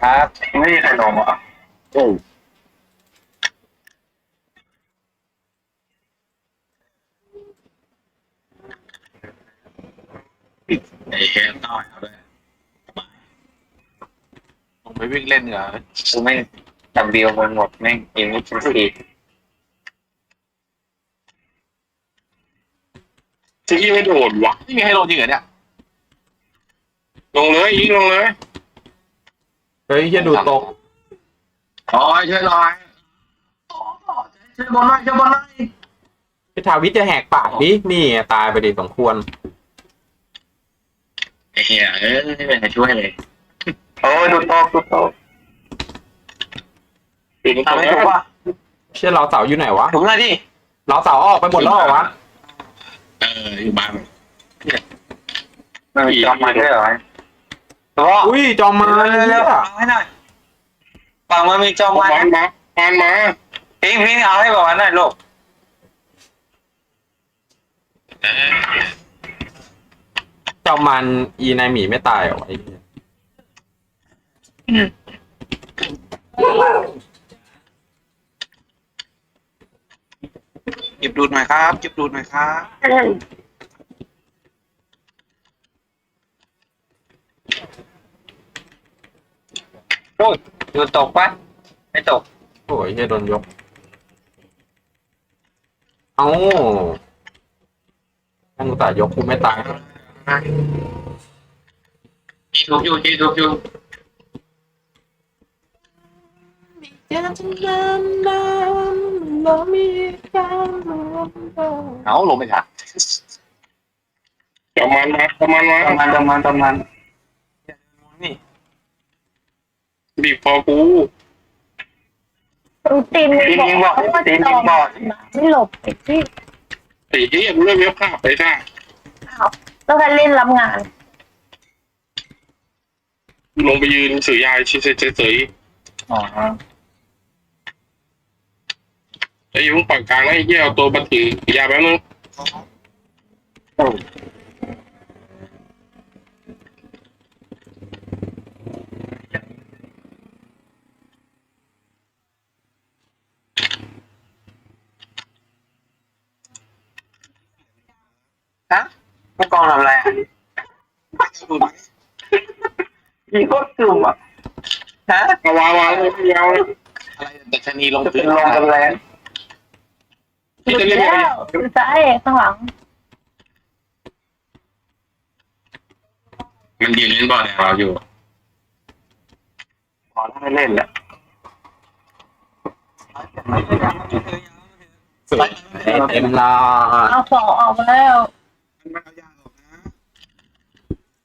ครับ ไม่มีใครลงเหรอโอ้ไอ้เฮนต่อยเอาด้วยลงไปวิ่งเล่นเหรอกูไม่จำเดียวมันหมดแม่งยิงไม่ชิ้นสี่ที่ไม่โดดวะไม่มีให้ลงจริงเหรอเนี่ยลงเลยยิงลงเลย เฮ้ยเฮียดูตกโอ้ยช่วยหน่อยช่วยบอลหน่อยช่วยบอลหน่อยพิธาวิทย์จะแหกปากดินี่ไงตายไปดิสมควรไอ้เหี้ยเอ้ยไม่เป็นไรช่วยเลยโอ้ยดูโต๊ะดูโต๊ะปิดมันทำให้ถูกป่ะเชื่อเราเสาอยู่ไหนวะถูกหน่อยดิเราเสาออกไปหมดแล้วเหรอวะเอออยู่บ้านมันมีจอมมันด้วยเหรอ ตัวอุ้ยจอมมาเร็วเฮีเร็ยวๆฟังให้หน่อยฟังมันมีจอมเอามันมันมามันมาพิงพิงเอาให้บอกว่าหน่อยลูกเออจอมมันอีนายหมีไม่ตายเหรอไอ้เหี้ยเก็บดูดหน่อยครับเก็บดูดหน่อยครับ ลูกดูตกปะไม่ตก โอ้ยเฮียโดนยก เอ้าท่านอุตส่าห์ยกกูไม่ตายจีทุบอยู่จีทุบอยู่เอาลงไปค่ะจอมันมาจอมันมาจอมมันจอมมันจอมมันนี่ บีบคอกูรูตีนตีนบอกยิงบอกตีนจยิองบอกไม่หลบไอ้ที่ไอ้เหี้ยเรื่องเว็บภาพไปซ่าอ้าวแล้วการเล่นรับงาน ลงไปยืนสื่อยายชิเฉยเฉยอ๋อไอ้ยุ่งปากกลางนะไอ้เหี้ยเอาตัวมาถือยาแป๊บนึง ฮะ ผู้กองทำอะไรอะยิงโคตรกลุ่มอะฮะเอาวาวาเลยยาวเลยอะไรแต่ชนีลงจะพื้เป็นนลมกันแรงที่จะดเล่นแล้วคือซ้ายข้างหลังมันยืนเล่นบอลเนี่ยเราอยู่พอแล้วไม่เล่นแหละสวยเต็มลาเอาสองออกมาแล้ว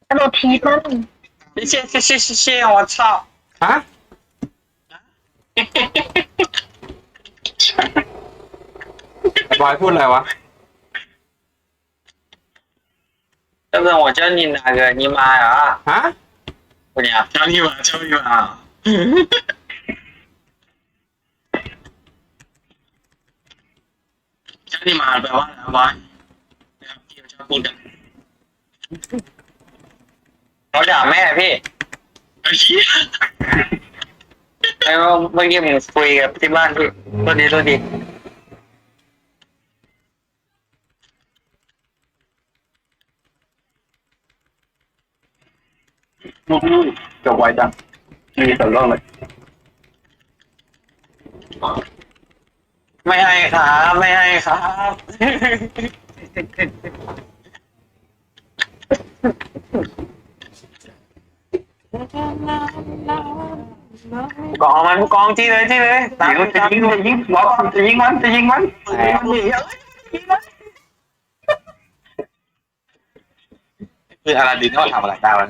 กระโดดทีบมัน เชี่ยเชี่ยเชี่ยเชี่ยเชี่ย我操 ฮะไอ้บอยพูดอะไรวะ 这不我叫你哪个你妈呀 ฮะ 姑娘 เจ้านี่มาเจ้านี่มา เจ้ พูดกันเขาด่าแม่พี่ไอ้เหี้ยไอ้ว่าเมื่อกี้ผมคุยกับที่บ้านพี่โทษดีโทษดีจบไวจังไม่มีส่วนร่วมเลย ไม่ให้ครับ ไม่ให้ครับ กองมันกองจี้เลยจี้เลยตามจะยิงจะยิงบอกก่อนจะยิงมันจะยิงมันคืออาราดินเขาทำอะไรได้วะ